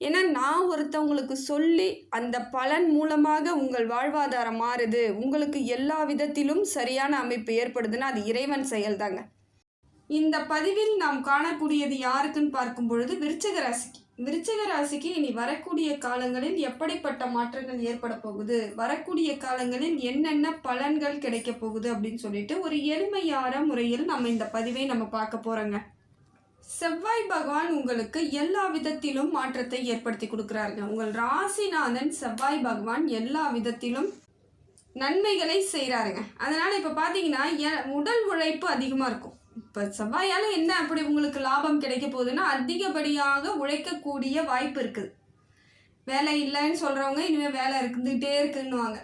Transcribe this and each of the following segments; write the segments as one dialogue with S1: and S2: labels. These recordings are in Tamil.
S1: ஏன்னா நான் ஒருத்தவங்களுக்கு சொல்லி அந்த பலன் மூலமாக உங்கள் வாழ்வாதாரம் மாறுது. உங்களுக்கு எல்லா விதத்திலும் சரியான அமைப்பு ஏற்படுதுன்னா அது இறைவன் செயல்தாங்க. இந்த பதிவில் நாம் காணக்கூடியது யாருக்குன்னு பார்க்கும் பொழுது விருச்சக ராசிக்கு. விருச்சக ராசிக்கு இனி வரக்கூடிய காலங்களில் எப்படிப்பட்ட மாற்றங்கள் ஏற்பட போகுது? வரக்கூடிய காலங்களில் என்னென்ன பலன்கள் கிடைக்க போகுது அப்படின்னு சொல்லிட்டு ஒரு எளிமையான முறையில் நம்ம இந்த பதிவை நம்ம பார்க்க போறோங்க. செவ்வாய் பகவான் உங்களுக்கு எல்லா விதத்திலும் மாற்றத்தை ஏற்படுத்தி கொடுக்குறாருங்க. உங்கள் ராசிநாதன் செவ்வாய் பகவான் எல்லா விதத்திலும் நன்மைகளை செய்கிறாருங்க அதனால் இப்போ பார்த்தீங்கன்னா உடல் உழைப்பு அதிகமாக இருக்கும். இப்போ செவ்வாயால் என்ன அப்படி உங்களுக்கு லாபம் கிடைக்க போகுதுன்னா அதிகப்படியாக உழைக்கக்கூடிய வாய்ப்பு இருக்குது. வேலை இல்லைன்னு சொல்கிறவங்க இனிமேல் வேலை இருந்துகிட்டே இருக்குன்னுவாங்க.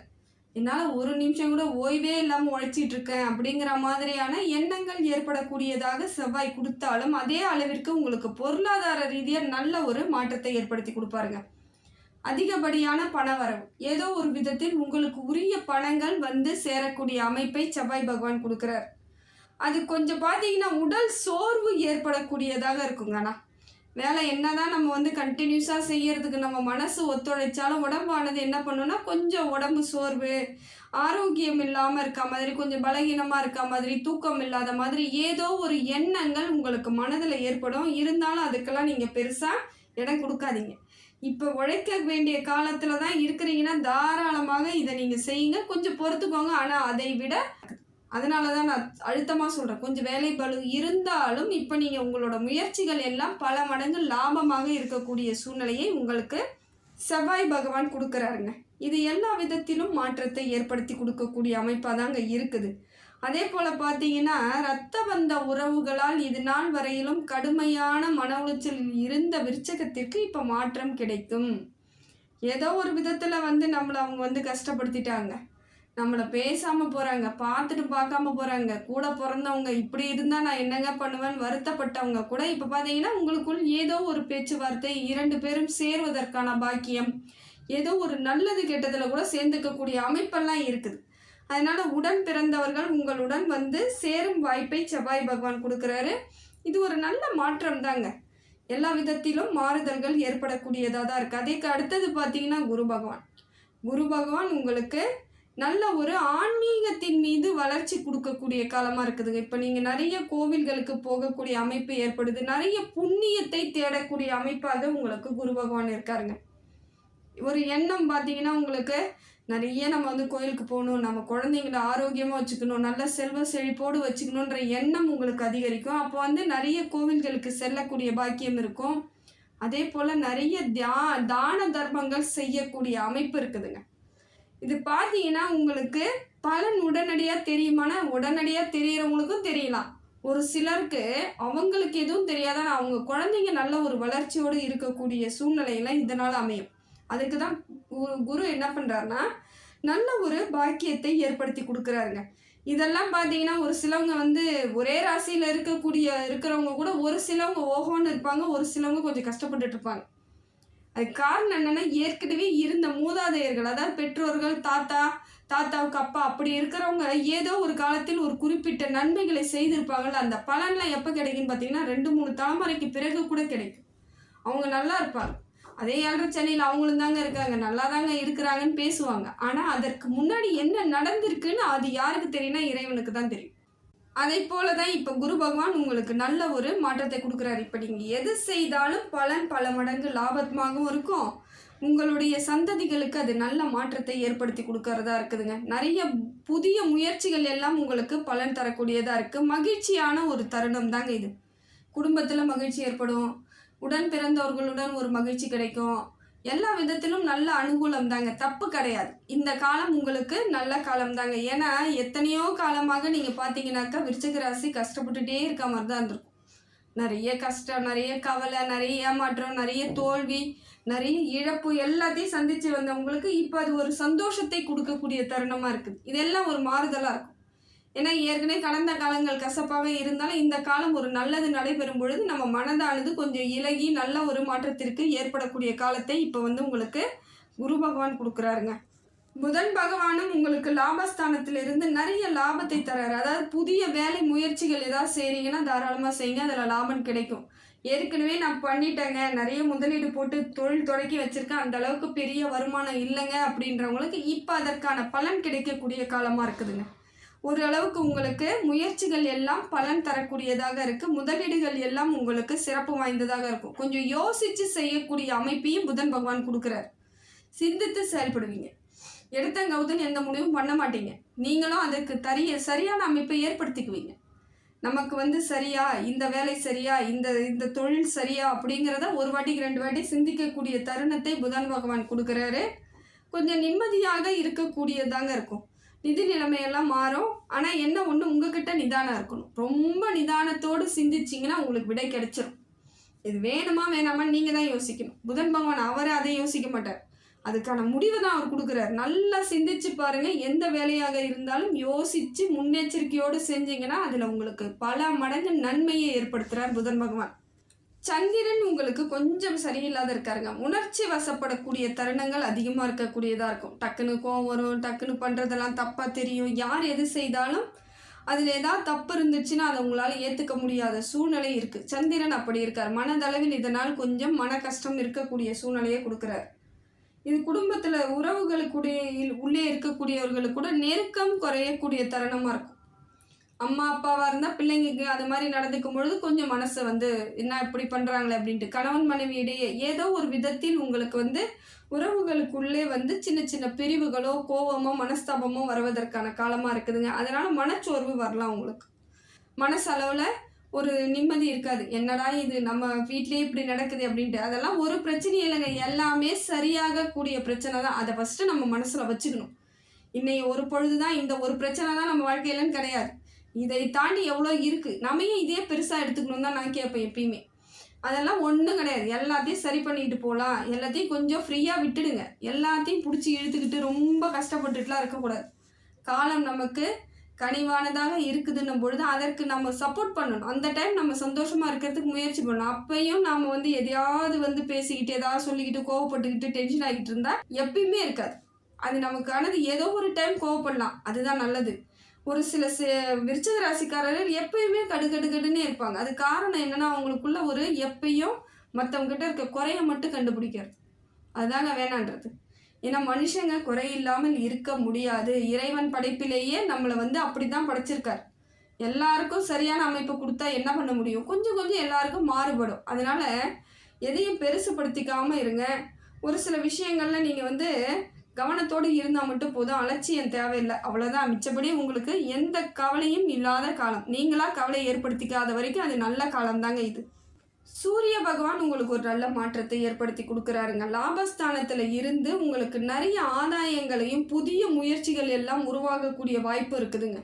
S1: என்னால் ஒரு நிமிஷம் கூட ஓய்வே இல்லாமல் உழைச்சிட்டு இருக்கேன் அப்படிங்கிற மாதிரியான எண்ணங்கள் ஏற்படக்கூடியதாக செவ்வாய் கொடுத்தாலும் அதே அளவிற்கு உங்களுக்கு பொருளாதார ரீதியாக நல்ல ஒரு மாற்றத்தை ஏற்படுத்தி கொடுப்பாருங்க. அதிகப்படியான பண வரவு. ஏதோ ஒரு விதத்தில் உங்களுக்கு உரிய பணங்கள் வந்து சேரக்கூடிய அமைப்பை செவ்வாய் பகவான் கொடுக்குறார். அது கொஞ்சம் பார்த்தீங்கன்னா உடல் சோர்வு ஏற்படக்கூடியதாக இருக்குங்க ஆனால் வேலை என்னதான் நம்ம வந்து கண்டினியூஸாக செய்யறதுக்கு நம்ம மனசு ஒத்துழைச்சாலும் உடம்பானது என்ன பண்ணுன்னா கொஞ்சம் உடம்பு சோர்வு ஆரோக்கியம் இல்லாமல் இருக்க மாதிரி கொஞ்சம் பலகீனமாக இருக்க மாதிரி தூக்கம் இல்லாத மாதிரி ஏதோ ஒரு எண்ணங்கள் உங்களுக்கு மனதில் ஏற்படும். இருந்தாலும் அதுக்கெல்லாம் நீங்கள் பெருசாக இடம் கொடுக்காதீங்க. இப்போ உழைக்க வேண்டிய காலத்தில் தான் இருக்கிறீங்கன்னா தாராளமாக இதை நீங்கள் செய்யுங்க. கொஞ்சம் பொறுத்துக்கோங்க. ஆனால் அதை விட அதனால தான் நான் அழுத்தமாக சொல்கிறேன் கொஞ்சம் வேலை பளு இருந்தாலும் இப்போ நீங்கள் உங்களோட முயற்சிகள் எல்லாம் பல மடங்கு லாபமாக இருக்கக்கூடிய சூழ்நிலையை உங்களுக்கு செவ்வாய் பகவான் கொடுக்குறாருங்க. இது எல்லா விதத்திலும் மாற்றத்தை ஏற்படுத்தி கொடுக்கக்கூடிய அமைப்பாக தாங்க இருக்குது. அதே போல் பார்த்தீங்கன்னா ரத்த பந்த உறவுகளால் இது நாள் வரையிலும் கடுமையான மன உளைச்சலில் இருந்த விருச்சகத்திற்கு இப்போ மாற்றம் கிடைக்கும். ஏதோ ஒரு விதத்தில் வந்து நம்மளை அவங்க வந்து கஷ்டப்படுத்திட்டாங்க. நம்மளை பேசாமல் போகிறாங்க பார்த்துட்டு பார்க்காம போகிறாங்க கூட பிறந்தவங்க இப்படி இருந்தால் நான் என்னங்க பண்ணுவேன்னு வருத்தப்பட்டவங்க கூட இப்போ பாத்தீங்கன்னா உங்களுக்குள் ஏதோ ஒரு பேச்சுவார்த்தை இரண்டு பேரும் சேருவதற்கான பாக்கியம். ஏதோ ஒரு நல்லது கெட்டதில் கூட சேர்ந்துக்கக்கூடிய அமைப்பெல்லாம் இருக்குது. அதனால உடன் பிறந்தவர்கள் உங்களுடன் வந்து சேரும் வாய்ப்பை செவ்வாய் பகவான் கொடுக்குறாரு. இது ஒரு நல்ல மாற்றம் தாங்க. எல்லா விதத்திலும் மாறுதல்கள் ஏற்படக்கூடியதாக தான் இருக்குது அதுக்கு அடுத்தது பார்த்தீங்கன்னா குரு பகவான். குரு பகவான் உங்களுக்கு நல்ல ஒரு ஆன்மீகத்தின் மீது வளர்ச்சி கொடுக்கக்கூடிய காலமாக இருக்குதுங்க. இப்போ நீங்கள் நிறைய கோவில்களுக்கு போகக்கூடிய அமைப்பு ஏற்படுது. நிறைய புண்ணியத்தை தேடக்கூடிய அமைப்பாக உங்களுக்கு குரு பகவான் இருக்காருங்க. ஒரு எண்ணம் பார்த்தீங்கன்னா உங்களுக்கு நிறைய நம்ம வந்து கோயிலுக்கு போகணும் நம்ம குழந்தைங்கள ஆரோக்கியமாக வச்சுக்கணும் நல்ல செல்வ செழிப்போடு வச்சுக்கணுன்ற எண்ணம் உங்களுக்கு அதிகரிக்கும். அப்போ வந்து நிறைய கோவில்களுக்கு செல்லக்கூடிய பாக்கியம் இருக்கும். அதே போல் நிறைய தியா தான தர்மங்கள் செய்யக்கூடிய அமைப்பு இருக்குதுங்க. இது பார்த்தீங்கன்னா உங்களுக்கு பலன் உடனடியாக தெரியுமானா உடனடியாக தெரியறவங்களுக்கும் தெரியலாம். ஒரு சிலருக்கு அவங்களுக்கு எதுவும் தெரியாத அவங்க குழந்தைங்க நல்ல ஒரு வளர்ச்சியோடு இருக்கக்கூடிய சூழ்நிலையெல்லாம் இதனால் அமையும். அதுக்கு தான் குரு குரு என்ன பண்ணுறாருன்னா நல்ல ஒரு பாக்கியத்தை ஏற்படுத்தி கொடுக்குறாருங்க. இதெல்லாம் பார்த்தீங்கன்னா ஒரு சிலவங்க வந்து ஒரே ராசியில் இருக்கக்கூடிய இருக்கிறவங்க கூட ஒரு சிலவங்க ஓஹோன்னு இருப்பாங்க ஒரு சிலவங்க கொஞ்சம் கஷ்டப்பட்டுட்டு இருப்பாங்க. அது காரணம் என்னன்னா ஏற்கனவே இருந்த மூதாதையர்கள் அதாவது பெற்றோர்கள் தாத்தா தாத்தாவுக்கு அப்பா அப்படி இருக்கிறவங்க ஏதோ ஒரு காலத்தில் ஒரு குறிப்பிட்ட நன்மைகளை செய்திருப்பாங்கள்ல அந்த பலன்லாம் எப்போ கிடைக்குன்னு பார்த்தீங்கன்னா ரெண்டு மூணு தலைமுறைக்கு பிறகு கூட கிடைக்கும். அவங்க நல்லா இருப்பாங்க. அதே ஏழரை சென்னையில் அவங்களும் தாங்க இருக்காங்க. நல்லா தாங்க இருக்கிறாங்கன்னு பேசுவாங்க. ஆனால் அதற்கு முன்னாடி என்ன நடந்திருக்குன்னு அது யாருக்கு தெரியும்னா இறைவனுக்கு தான் தெரியும். அதை போல தான் இப்போ குரு பகவான் உங்களுக்கு நல்ல ஒரு மாற்றத்தை கொடுக்குறாரு. இப்போ நீங்கள் எது செய்தாலும் பலன் பல மடங்கு லாபமாகவும் இருக்கும். உங்களுடைய சந்ததிகளுக்கு அது நல்ல மாற்றத்தை ஏற்படுத்தி கொடுக்கறதா இருக்குதுங்க. நிறைய புதிய முயற்சிகள் எல்லாம் உங்களுக்கு பலன் தரக்கூடியதாக இருக்குது மகிழ்ச்சியான ஒரு தருணம் தாங்க இது. குடும்பத்தில் மகிழ்ச்சி ஏற்படும். உடன் பிறந்தவர்களுடன் ஒரு மகிழ்ச்சி கிடைக்கும். எல்லா விதத்திலும் நல்ல அனுகூலம் தாங்க தப்பு கிடையாது. இந்த காலம் உங்களுக்கு நல்ல காலம் தாங்க ஏன்னா எத்தனையோ காலமாக நீங்கள் பார்த்தீங்கன்னாக்கா விருச்சிக ராசி கஷ்டப்பட்டுட்டே இருக்க மாதிரி தான் இருந்திருக்கும். நிறைய கஷ்டம் நிறைய கவலை நிறைய ஏமாற்றம் நிறைய தோல்வி நிறைய இழப்பு எல்லாத்தையும் சந்திச்சு வந்தவங்களுக்கு இப்போ அது ஒரு சந்தோஷத்தை கொடுக்கக்கூடிய தருணமாக இருக்குது. இதெல்லாம் ஒரு மாறுதலாக இருக்கும். ஏன்னா ஏற்கனவே கடந்த காலங்கள் கசப்பாகவே இருந்தாலும் இந்த காலம் ஒரு நல்லது நடைபெறும் பொழுது நம்ம மனதானது கொஞ்சம் இலகி நல்ல ஒரு மாற்றத்திற்கு ஏற்படக்கூடிய காலத்தை இப்போ வந்து உங்களுக்கு குரு பகவான் கொடுக்குறாருங்க. புதன் பகவானும் உங்களுக்கு லாபஸ்தானத்திலிருந்து நிறைய லாபத்தை தராரு. அதாவது புதிய வேலை முயற்சிகள் ஏதாவது செய்கிறீங்கன்னா தாராளமாக செய்யுங்க. அதில் லாபம் கிடைக்கும். ஏற்கனவே நான் பண்ணிட்டேங்க. நிறைய முதலீடு போட்டு தொழில் தொடக்கி வச்சுருக்கேன். அந்த அளவுக்கு பெரிய வருமானம் இல்லைங்க அப்படின்றவங்களுக்கு இப்போ அதற்கான பலன் கிடைக்கக்கூடிய காலமாக இருக்குதுங்க. ஓரளவுக்கு உங்களுக்கு முயற்சிகள் எல்லாம் பலன் தரக்கூடியதாக இருக்குது முதலீடுகள் எல்லாம் உங்களுக்கு சிறப்பு வாய்ந்ததாக இருக்கும். கொஞ்சம் யோசித்து செய்யக்கூடிய அமைப்பையும் புதன் பகவான் கொடுக்குறாரு. சிந்தித்து செயல்படுவீங்க. எடுத்தங்கவுதுன்னு எந்த முடிவும் பண்ண மாட்டீங்க. நீங்களும் அதற்கு தரிய சரியான அமைப்பை ஏற்படுத்திக்குவீங்க. நமக்கு வந்து சரியா இந்த வேலை சரியா இந்த இந்த தொழில் சரியா அப்படிங்கிறத ஒரு வாட்டிக்கு ரெண்டு வாட்டி சிந்திக்கக்கூடிய தருணத்தை புதன் பகவான் கொடுக்குறாரு. கொஞ்சம் நிம்மதியாக இருக்கக்கூடியதாங்க இருக்கும். நிதி நிலைமையெல்லாம் மாறும். ஆனால் என்ன ஒன்று உங்ககிட்ட நிதானம் இருக்கணும். ரொம்ப நிதானத்தோடு சிந்திச்சிங்கன்னா உங்களுக்கு விடை கிடைச்சிரும். இது வேணுமா வேணாமா நீங்கள் தான் யோசிக்கணும். புதன் பகவான் அவரே அதை யோசிக்க மாட்டார். அதுக்கான முடிவை தான் அவர் கொடுக்குறாரு. நல்லா சிந்திச்சு பாருங்க எந்த வேலையாக இருந்தாலும் யோசிச்சு முன்னெச்சரிக்கையோடு செஞ்சீங்கன்னா அதில் உங்களுக்கு பல மடங்கு நன்மையை ஏற்படுத்துகிறார் புதன் பகவான். சந்திரன் உங்களுக்கு கொஞ்சம் சரியில்லாத இருக்காருங்க. உணர்ச்சி வசப்படக்கூடிய தருணங்கள் அதிகமாக இருக்கக்கூடியதாக இருக்கும். டக்குன்னு கோவம் வரும் டக்குன்னு பண்ணுறதெல்லாம் தப்பாக தெரியும். யார் எது செய்தாலும் அதில் ஏதாவது தப்பு இருந்துச்சுன்னா அதை உங்களால் ஏற்றுக்க முடியாத சூழ்நிலை இருக்குது சந்திரன் அப்படி இருக்கார். மனதளவில் இதனால் கொஞ்சம் மன கஷ்டம் இருக்கக்கூடிய சூழ்நிலையை கொடுக்குறாரு. இது குடும்பத்தில் உறவுகளுக்குடைய உள்ளே இருக்கக்கூடியவர்களுக்கு கூட நெருக்கம் குறையக்கூடிய தருணமாக இருக்கும். அம்மா அப்பாவாக இருந்தால் பிள்ளைங்களுக்கு அது மாதிரி நடந்துக்கும் பொழுது கொஞ்சம் மனசை வந்து என்ன இப்படி பண்ணுறாங்களே அப்படின்ட்டு கணவன் மனைவி இடையே ஏதோ ஒரு விதத்தில் உங்களுக்கு வந்து உறவுகளுக்குள்ளே வந்து சின்ன சின்ன பிரிவுகளோ கோபமோ மனஸ்தாபமோ வருவதற்கான காலமாக இருக்குதுங்க. அதனால் மனச்சோர்வு வரலாம் உங்களுக்கு. மனசளவில் ஒரு நிம்மதி இருக்காது. என்னடா இது நம்ம வீட்லேயே இப்படி நடக்குது அப்படின்ட்டு. அதெல்லாம் ஒரு பிரச்சனையும் இல்லைங்க. எல்லாமே சரியாக கூடிய பிரச்சனை தான். அதை ஃபஸ்ட்டு நம்ம மனசில் வச்சுக்கணும். இன்னைக்கு ஒரு பொழுது தான் இந்த ஒரு பிரச்சனை தான் நம்ம வாழ்க்கையிலன்னு கிடையாது. இதை தாண்டி எவ்வளோ இருக்குது நம்ம ஏன் இதே பெருசாக எடுத்துக்கணும் தான் நான் கேட்பேன் எப்பயுமே. அதெல்லாம் ஒன்றும் கிடையாது. எல்லாத்தையும் சரி பண்ணிட்டு போகலாம் எல்லாத்தையும் கொஞ்சம் ஃப்ரீயாக விட்டுடுங்க. எல்லாத்தையும் பிடிச்சி இழுத்துக்கிட்டு ரொம்ப கஷ்டப்பட்டுட்டுலாம் இருக்கக்கூடாது. காலம் நமக்கு கனிவானதாக இருக்குதுன்னும் பொழுது அதற்கு நம்ம சப்போர்ட் பண்ணணும். அந்த டைம் நம்ம சந்தோஷமாக இருக்கிறதுக்கு முயற்சி பண்ணணும். அப்பையும் நாம் வந்து எதையாவது வந்து பேசிக்கிட்டு ஏதாவது சொல்லிக்கிட்டு கோவப்பட்டுக்கிட்டு டென்ஷன் ஆகிட்டு இருந்தால் எப்பயுமே இருக்காது. அது நமக்கானது. ஏதோ ஒரு டைம் கோவப்படலாம். அதுதான் நல்லது. ஒரு சில விருச்சக ராசிக்காரர்கள் எப்பயுமே கடு கடு இருப்பாங்க. அது காரணம் என்னன்னா அவங்களுக்குள்ள ஒரு எப்பயும் மற்றவங்ககிட்ட இருக்க குறைய மட்டும் கண்டுபிடிக்கிறது. அதுதாங்க வேணான்றது. ஏன்னா மனுஷங்க குறையில்லாமல் இருக்க முடியாது. இறைவன் படைப்பிலேயே நம்மளை வந்து அப்படி தான் படைச்சிருக்கார். எல்லாருக்கும் சரியான அமைப்பு கொடுத்தா என்ன பண்ண முடியும்? கொஞ்சம் கொஞ்சம் எல்லாருக்கும் மாறுபடும். அதனால எதையும் பெருசுப்படுத்திக்காமல் இருங்க. ஒரு சில விஷயங்கள்ல நீங்கள் வந்து கவனத்தோடு இருந்தால் மட்டும் போதும். அலட்சியம் தேவையில்லை. அவ்வளோதான் மிச்சபடி உங்களுக்கு எந்த கவலையும் இல்லாத காலம். நீங்களாக கவலை ஏற்படுத்திக்காத வரைக்கும் அது நல்ல காலம்தாங்க இது. சூரிய பகவான் உங்களுக்கு ஒரு நல்ல மாற்றத்தை ஏற்படுத்தி கொடுக்குறாருங்க. லாபஸ்தானத்தில் இருந்து உங்களுக்கு நிறைய ஆதாயங்களையும் புதிய முயற்சிகள் எல்லாம் உருவாகக்கூடிய வாய்ப்பு இருக்குதுங்க.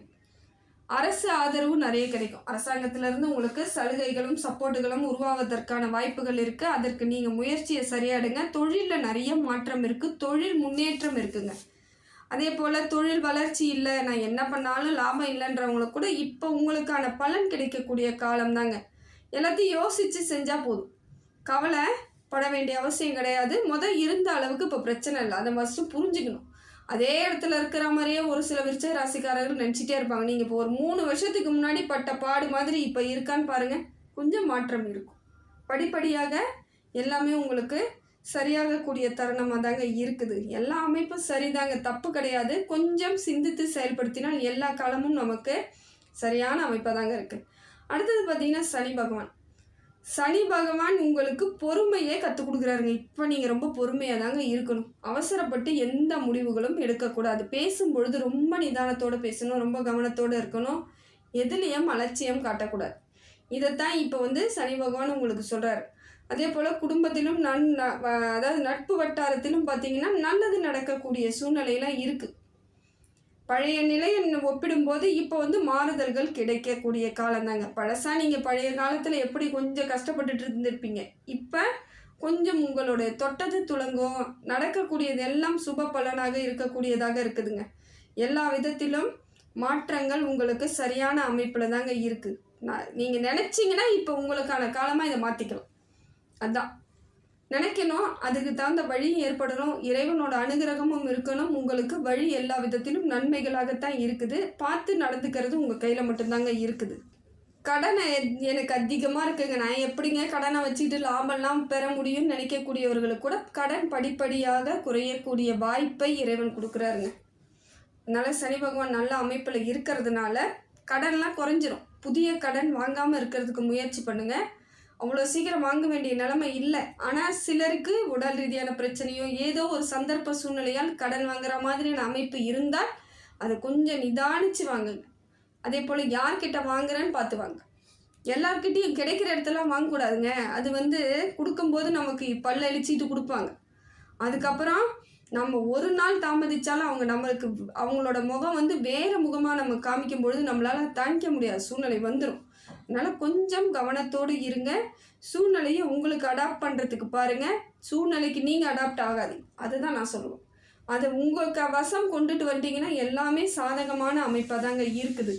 S1: அரசு ஆதரவு நிறைய கிடைக்கும். அரசாங்கத்திலிருந்து உங்களுக்கு சலுகைகளும் சப்போர்ட்டுகளும் உருவாவதற்கான வாய்ப்புகள் இருக்குது அதற்கு நீங்கள் முயற்சியை சரியாடுங்க. தொழிலில் நிறைய மாற்றம் இருக்குது தொழில் முன்னேற்றம் இருக்குங்க. அதே போல் தொழில் வளர்ச்சி இல்லை. நான் என்ன பண்ணாலும் லாபம் இல்லைன்றவங்களுக்கு கூட இப்போ உங்களுக்கான பலன் கிடைக்கக்கூடிய காலம் தாங்க. எல்லாத்தையும் யோசித்து செஞ்சால் போதும். கவலை பட வேண்டிய அவசியம் கிடையாது. முதல் இருந்த அளவுக்கு இப்போ பிரச்சனை இல்லை. அதை ஃபஸ்ட்டு புரிஞ்சுக்கணும். அதே இடத்துல இருக்கிற மாதிரியே ஒரு சில விருச்ச ராசிக்காரர்கள் நினச்சிட்டே இருப்பாங்க. நீங்கள் இப்போ ஒரு மூணு வருஷத்துக்கு முன்னாடி பட்ட பாடு மாதிரி இப்போ இருக்கான்னு பாருங்கள் கொஞ்சம் மாற்றம் இருக்கும். படிப்படியாக எல்லாமே உங்களுக்கு சரியாகக்கூடிய தருணமாக தாங்க இருக்குது. எல்லா அமைப்பும் சரிதாங்க. தப்பு கிடையாது. கொஞ்சம் சிந்தித்து செயல்படுத்தினால் எல்லா காலமும் நமக்கு சரியான அமைப்பாக தாங்க இருக்குது அடுத்தது பார்த்திங்கன்னா சனி பகவான். சனி பகவான் உங்களுக்கு பொறுமையே கற்றுக் கொடுக்குறாருங்க. இப்போ நீங்கள் ரொம்ப பொறுமையாக தாங்க இருக்கணும். அவசரப்பட்டு எந்த முடிவுகளும் எடுக்கக்கூடாது. பேசும்பொழுது ரொம்ப நிதானத்தோடு பேசணும் ரொம்ப கவனத்தோடு இருக்கணும். எதுலேயும் அலட்சியம் காட்டக்கூடாது. இதைத்தான் இப்போ வந்து சனி பகவான் உங்களுக்கு சொல்கிறாரு அதே போல் குடும்பத்திலும் நன் ந- வ- அதாவது நட்பு வட்டாரத்திலும் பார்த்தீங்கன்னா நல்லது நடக்கக்கூடிய சூழ்நிலையெல்லாம் இருக்குது பழைய நிலையை ஒப்பிடும்போது இப்போ வந்து மாறுதல்கள் கிடைக்கக்கூடிய காலம்தாங்க பழசா நீங்கள் பழைய காலத்தில் எப்படி கொஞ்சம் கஷ்டப்பட்டுட்டு இருந்திருப்பீங்க. இப்போ கொஞ்சம் உங்களுடைய தொட்டது துளங்கும். நடக்கக்கூடியது எல்லாம் சுப பலனாக இருக்கக்கூடியதாக இருக்குதுங்க. எல்லா விதத்திலும் மாற்றங்கள் உங்களுக்கு சரியான அமைப்பில் தாங்க இருக்குது நான் நீங்கள் நினச்சிங்கன்னா இப்போ உங்களுக்கான காலமாக இதை மாற்றிக்கலாம் அதுதான் நினைக்கணும். அதுக்கு தகுந்த வழியும் ஏற்படணும். இறைவனோட அனுகிரகமும் இருக்கணும். உங்களுக்கு வழி எல்லா விதத்திலும் நன்மைகளாகத்தான் இருக்குது. பார்த்து நடந்துக்கிறது உங்கள் கையில் மட்டும்தாங்க இருக்குது. கடனை எனக்கு அதிகமாக இருக்குங்க. நான் எப்படிங்க கடனை வச்சுட்டு லாபம்லாம் பெற முடியும்னு நினைக்கக்கூடியவர்களுக்கு கூட கடன் படிப்படியாக குறையக்கூடிய வாய்ப்பை இறைவன் கொடுக்குறாருங்க. அதனால் சனி பகவான் நல்ல அமைப்பில் இருக்கிறதுனால கடன்லாம் குறைஞ்சிரும். புதிய கடன் வாங்காமல் இருக்கிறதுக்கு முயற்சி பண்ணுங்கள் அவ்வளோ சீக்கிரம் வாங்க வேண்டிய நிலைமை இல்லை. ஆனால் சிலருக்கு உடல் ரீதியான பிரச்சனையோ ஏதோ ஒரு சந்தர்ப்ப சூழ்நிலையால் கடன் வாங்குற மாதிரியான அமைப்பு இருந்தால் அதை கொஞ்சம் நிதானிச்சு வாங்குங்க. அதே போல் யார்கிட்ட வாங்குறேன்னு பார்த்து வாங்க. எல்லார்கிட்டயும் கிடைக்கிற இடத்தெல்லாம் வாங்கக்கூடாதுங்க. அது வந்து கொடுக்கும்போது நமக்கு பல்ல அழிச்சிட்டு கொடுப்பாங்க. அதுக்கப்புறம் நம்ம ஒரு நாள் தாமதிச்சாலும் அவங்க நம்மளுக்கு அவங்களோட முகம் வந்து வேறு முகமாக நம்ம காமிக்கும் பொழுது நம்மளால் தாங்கிக்க முடியாத சூழ்நிலை வந்துடும் அதனால் கொஞ்சம் கவனத்தோடு இருங்க. சூழ்நிலையை உங்களுக்கு அடாப்ட் பண்ணுறதுக்கு பாருங்கள் சூழ்நிலைக்கு நீங்கள் அடாப்ட் ஆகாதீங்க. அதுதான் நான் சொல்லுவேன். அதை உங்களுக்கு வசம் கொண்டுட்டு வந்தீங்கன்னா எல்லாமே சாதகமான அமைப்பாக தாங்க இருக்குது.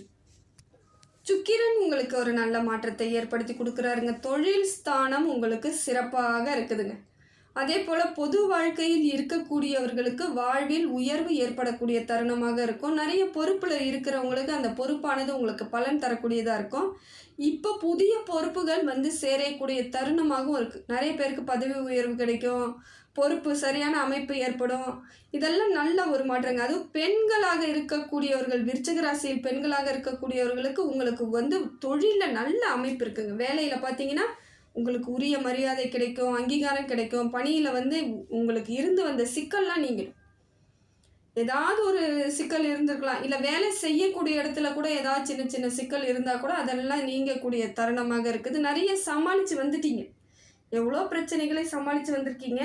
S1: சுக்கிரன் உங்களுக்கு ஒரு நல்ல மாற்றத்தை ஏற்படுத்தி கொடுக்குறாருங்க. தொழில் ஸ்தானம் உங்களுக்கு சிறப்பாக இருக்குதுங்க. அதே போல் பொது வாழ்க்கையில் இருக்கக்கூடியவர்களுக்கு வாழ்வில் உயர்வு ஏற்படக்கூடிய தருணமாக இருக்கும். நிறைய பொறுப்பில் இருக்கிறவங்களுக்கு அந்த பொறுப்பானது உங்களுக்கு பலன் தரக்கூடியதாக இருக்கும். இப்போ புதிய பொறுப்புகள் வந்து சேரக்கூடிய தருணமாகவும் இருக்குது நிறைய பேருக்கு பதவி உயர்வு கிடைக்கும் பொறுப்பு சரியான அமைப்பு ஏற்படும். இதெல்லாம் நல்ல ஒரு மாற்றங்க. அதுவும் பெண்களாக இருக்கக்கூடியவர்கள் விருச்சிக ராசியில் பெண்களாக இருக்கக்கூடியவர்களுக்கு உங்களுக்கு வந்து தொழிலில் நல்ல அமைப்பு இருக்குங்க. வேலையில் பார்த்தீங்கன்னா உங்களுக்கு உரிய மரியாதை கிடைக்கும் அங்கீகாரம் கிடைக்கும். பணியில் வந்து உங்களுக்கு இருந்து வந்த சிக்கல்லாம் நீங்கிடும் ஏதாவது ஒரு சிக்கல் இருந்திருக்கலாம். இல்லை வேலை செய்யக்கூடிய இடத்துல கூட ஏதாவது சின்ன சின்ன சிக்கல் இருந்தால் கூட அதெல்லாம் நீங்கக்கூடிய தருணமாக இருக்குது. நிறைய சமாளித்து வந்துட்டீங்க. எவ்வளோ பிரச்சனைகளை சமாளித்து வந்திருக்கீங்க.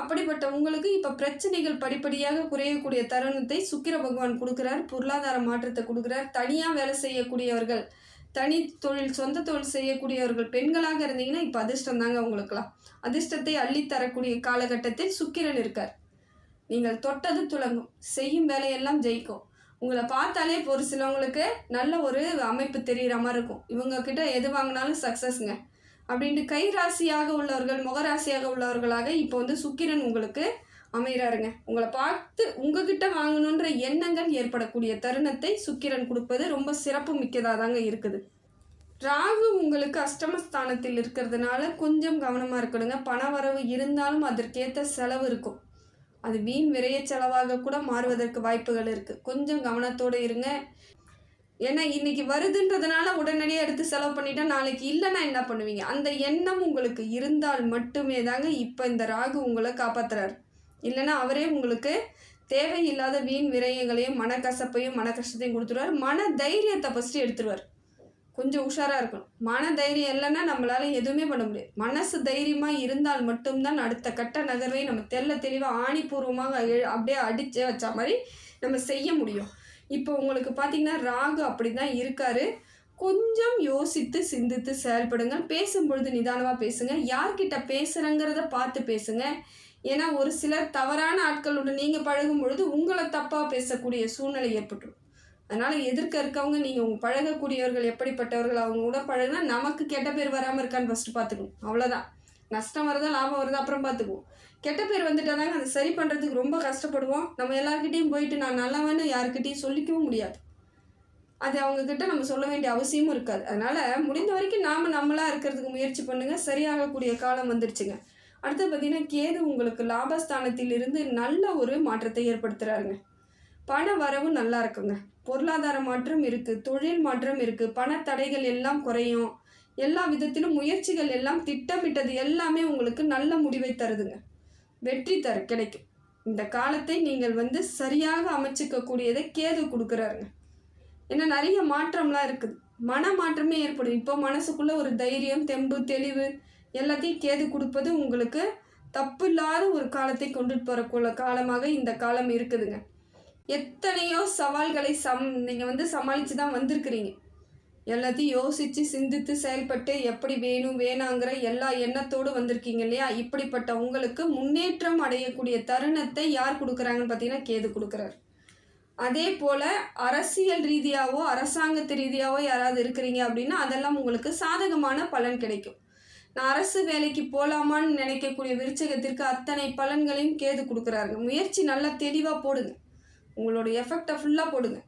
S1: அப்படிப்பட்ட உங்களுக்கு இப்போ பிரச்சனைகள் படிப்படியாக குறையக்கூடிய தருணத்தை சுக்கிர பகவான் கொடுக்குறார். பொருளாதார மாற்றத்தை கொடுக்குறார். தனியாக வேலை செய்யக்கூடியவர்கள் தனி தொழில் சொந்த தொழில் செய்யக்கூடியவர்கள் பெண்களாக இருந்தீங்கன்னா இப்போ அதிர்ஷ்டம் தாங்க உங்களுக்குலாம் அதிர்ஷ்டத்தை அள்ளித்தரக்கூடிய காலகட்டத்தில் சுக்கிரன் இருக்கார். நீங்கள் தொட்டது துலங்கும். செய்யும் வேலையெல்லாம் ஜெயிக்கும். உங்களை பார்த்தாலே ஒரு சிலவங்களுக்கு நல்ல ஒரு அமைப்பு தெரிகிற மாதிரி இருக்கும். இவங்கக்கிட்ட எது வாங்கினாலும் சக்ஸஸ்ங்க அப்படின்ட்டு கை ராசியாக உள்ளவர்கள் முகராசியாக உள்ளவர்களாக இப்போ வந்து சுக்கிரன் உங்களுக்கு அமைகிறாருங்க உங்களை பார்த்து உங்ககிட்ட வாங்கணுன்ற எண்ணங்கள் ஏற்படக்கூடிய தருணத்தை சுக்கிரன் கொடுப்பது ரொம்ப சிறப்பு மிக்கதாக தாங்க இருக்குது. ராகு உங்களுக்கு அஷ்டமஸ்தானத்தில் இருக்கிறதுனால கொஞ்சம் கவனமாக இருக்கணுங்க. பண வரவு இருந்தாலும் அதற்கேற்ற செலவு இருக்கும். அது வீண் விரைய செலவாக கூட மாறுவதற்கு வாய்ப்புகள் இருக்குது கொஞ்சம் கவனத்தோடு இருங்க. ஏன்னா இன்னைக்கு வருதுன்றதுனால உடனடியாக எடுத்து செலவு பண்ணிட்டா நாளைக்கு இல்லைன்னா என்ன பண்ணுவீங்க? அந்த எண்ணம் உங்களுக்கு இருந்தால் மட்டுமே தாங்க இப்போ இந்த ராகு உங்களை காப்பாத்துறாரு. இல்லைன்னா அவரே உங்களுக்கு தேவையில்லாத வீண் விரயங்களையும் மனக்கசப்பையும் மன கஷ்டத்தையும் கொடுத்துருவார். மன தைரியத்தை ஃபஸ்ட்டு எடுத்துருவார். கொஞ்சம் உஷாராக இருக்கணும். மன தைரியம் இல்லைன்னா நம்மளால் எதுவுமே பண்ண முடியாது. மனசு தைரியமாக இருந்தால் மட்டும்தான் அடுத்த கட்ட நகர்வை நம்ம தெள்ள தெளிவாக ஆணிபூர்வமாக அப்படியே அடித்து வச்ச மாதிரி நம்ம செய்ய முடியும். இப்போ உங்களுக்கு பார்த்தீங்கன்னா ராகு அப்படி தான் இருக்கார். கொஞ்சம் யோசித்து சிந்தித்து செயல்படுங்கள். பேசும்பொழுது நிதானமாக பேசுங்க. யார்கிட்ட பேசுகிறங்கிறத பார்த்து பேசுங்க. ஏன்னா ஒரு சிலர் தவறான ஆட்களுடன் நீங்கள் பழகும் பொழுது உங்களை தப்பாக பேசக்கூடிய சூழ்நிலை ஏற்பட்டுரும். அதனால் எதிர்க்க இருக்கவங்க நீங்கள் உங்கள் பழகக்கூடியவர்கள் எப்படிப்பட்டவர்கள் அவங்க கூட பழகினா நமக்கு கெட்ட பேர் வராமல் இருக்கான்னு ஃபஸ்ட்டு பார்த்துக்கணும் அவ்வளோதான் நஷ்டம் வருதா லாபம் வருதா அப்புறம் பார்த்துக்குவோம் கெட்ட பேர் வந்துட்டாதாங்க அதை சரி பண்ணுறதுக்கு ரொம்ப கஷ்டப்படுவோம். நம்ம எல்லாருக்கிட்டேயும் போயிட்டு நான் நல்லவன்னு யாருக்கிட்டையும் சொல்லிக்கவும் முடியாது. அது அவங்கக்கிட்ட நம்ம சொல்ல வேண்டிய அவசியமும் இருக்காது. அதனால் முடிந்த வரைக்கும் நாம் நம்மளாக இருக்கிறதுக்கு முயற்சி பண்ணுங்கள் சரியாகக்கூடிய காலம் வந்துருச்சுங்க. அடுத்து பார்த்தீங்கன்னா கேது உங்களுக்கு லாபஸ்தானத்தில் இருந்து நல்ல ஒரு மாற்றத்தை ஏற்படுத்துகிறாருங்க பண வரவு நல்லா இருக்குங்க. பொருளாதார மாற்றம் இருக்குது தொழில் மாற்றம் இருக்குது பண தடைகள் எல்லாம் குறையும். எல்லா விதத்திலும் முயற்சிகள் எல்லாம் திட்டமிட்டது எல்லாமே உங்களுக்கு நல்ல முடிவை தருதுங்க. வெற்றி தர கிடைக்கும். இந்த காலத்தை நீங்கள் வந்து சரியாக அமைச்சிக்கக்கூடியதை கேது கொடுக்குறாருங்க. ஏன்னா நிறைய மாற்றம்லாம் இருக்குது. மன மாற்றமே ஏற்படும். இப்போ மனசுக்குள்ளே ஒரு தைரியம் தெம்பு தெளிவு எல்லாத்தையும் கேது கொடுப்பது உங்களுக்கு தப்பு இல்லாத ஒரு காலத்தை கொண்டுட்டு போகிறக்குள்ள காலமாக இந்த காலம் இருக்குதுங்க. எத்தனையோ சவால்களை சம் நீங்கள் வந்து சமாளித்து தான் வந்திருக்கிறீங்க. எல்லாத்தையும் யோசித்து சிந்தித்து செயல்பட்டு எப்படி வேணும் வேணாங்கிற எல்லா எண்ணத்தோடு வந்திருக்கீங்க இல்லையா? இப்படிப்பட்ட உங்களுக்கு முன்னேற்றம் அடையக்கூடிய தருணத்தை யார் கொடுக்குறாங்கன்னு பார்த்தீங்கன்னா கேது கொடுக்குறாரு. அதே போல் அரசியல் ரீதியாவோ அரசாங்கத்து ரீதியாவோ யாராவது இருக்கிறீங்க அப்படின்னா அதெல்லாம் உங்களுக்கு சாதகமான பலன் கிடைக்கும். நான் அரசு வேலைக்கு போகலாமான்னு நினைக்கக்கூடிய விருச்சகத்திற்கு அத்தனை பலன்களையும் கேது கொடுக்குறாருங்க முயற்சி நல்லா தெளிவாக போடுங்க. உங்களோட எஃபெக்டை ஃபுல்லாக போடுங்க.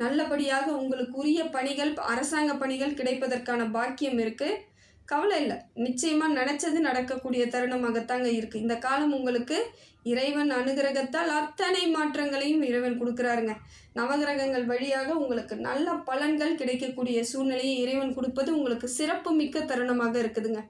S1: நல்லபடியாக உங்களுக்கு உரிய பணிகள் அரசாங்க பணிகள் கிடைப்பதற்கான பாக்கியம் இருக்குது கவலை இல்லை. நிச்சயமாக நினச்சது நடக்கக்கூடிய தருணமாகத்தாங்க இருக்குது இந்த காலம் உங்களுக்கு இறைவன் அனுகிரகத்தால் அத்தனை மாற்றங்களையும் இறைவன் கொடுக்குறாருங்க. நவகிரகங்கள் வழியாக உங்களுக்கு நல்ல பலன்கள் கிடைக்கக்கூடிய சூழ்நிலையை இறைவன் கொடுப்பது உங்களுக்கு சிறப்பு மிக்க தருணமாக இருக்குதுங்க.